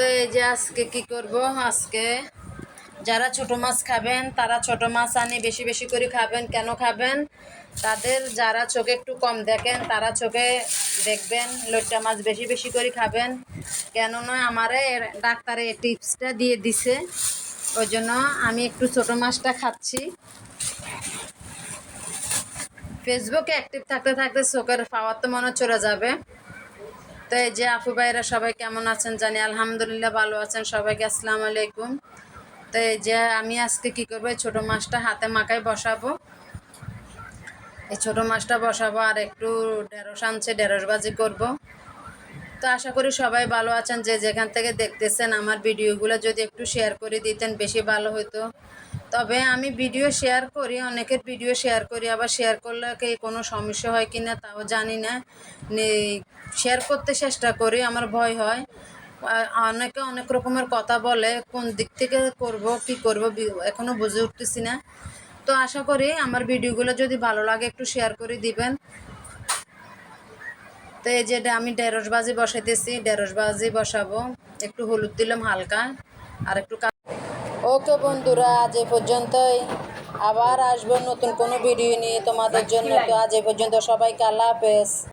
তো এই যে আজকে কি করব? আজকে যারা ছোট মাছ খাবেন, তারা ছোট মাছ আনি, বেশি বেশি করে খাবেন। কেন খাবেন? তাদের যারা চোখে একটু কম দেখেন, তারা চোখে দেখবেন, লইট্টা মাছ বেশি বেশি করে খাবেন। কেননা আমারে ডাক্তারে এই টিপসটা দিয়ে দিছে। ওই জন্য আমি একটু ছোট মাছটা খাচ্ছি। ফেসবুকে অ্যাক্টিভ থাকতে থাকতে চোখের পাওয়ার তো মনে চলে যাবে। তো এই যে আপু ভাইরা সবাই কেমন আছেন জানি? আলহামদুলিল্লাহ ভালো আছেন সবাইকে, আসসালামু আলাইকুম। তো এই যে আমি আজকে কি করব? এই ছোটো মাছটা হাতে মাখায় বসাবো। এই ছোটো মাছটা বসাবো আর একটু ঢেঁড়স আনছে, ঢেঁড়স বাজি করব। তো আশা করি সবাই ভালো আছেন। যে যেখান থেকে দেখতেছেন আমার ভিডিওগুলো যদি একটু শেয়ার করে দিতেন, বেশি ভালো হতো তবে আমি ভিডিও শেয়ার করি, অনেকের ভিডিও শেয়ার করি, আবার শেয়ার করলে কি কোনো সমস্যা হয় কি না তাও জানি না। শেয়ার করতে চেষ্টা করি, আমার ভয় হয়। অনেকে অনেক রকমের কথা বলে, কোন দিক থেকে করব, কি করব বি- এখনও বুঝে উঠতেছি না। তো আশা করি আমার ভিডিওগুলো যদি ভালো লাগে একটু শেয়ার করে দিবেন। তো এই যে আমি ঢেঁড়স ভাজি বসাইতেছি, ঢেঁড়স ভাজি বসাবো, একটু হলুদ দিলাম হালকা, আর একটু ওকে বন্ধুরা, আজ এ পর্যন্তই। আবার আসব নতুন কোনো ভিডিও নিয়ে তোমাদের জন্য। তো আজ এ পর্যন্ত সবাইকে আল্লাহ হাফেজ।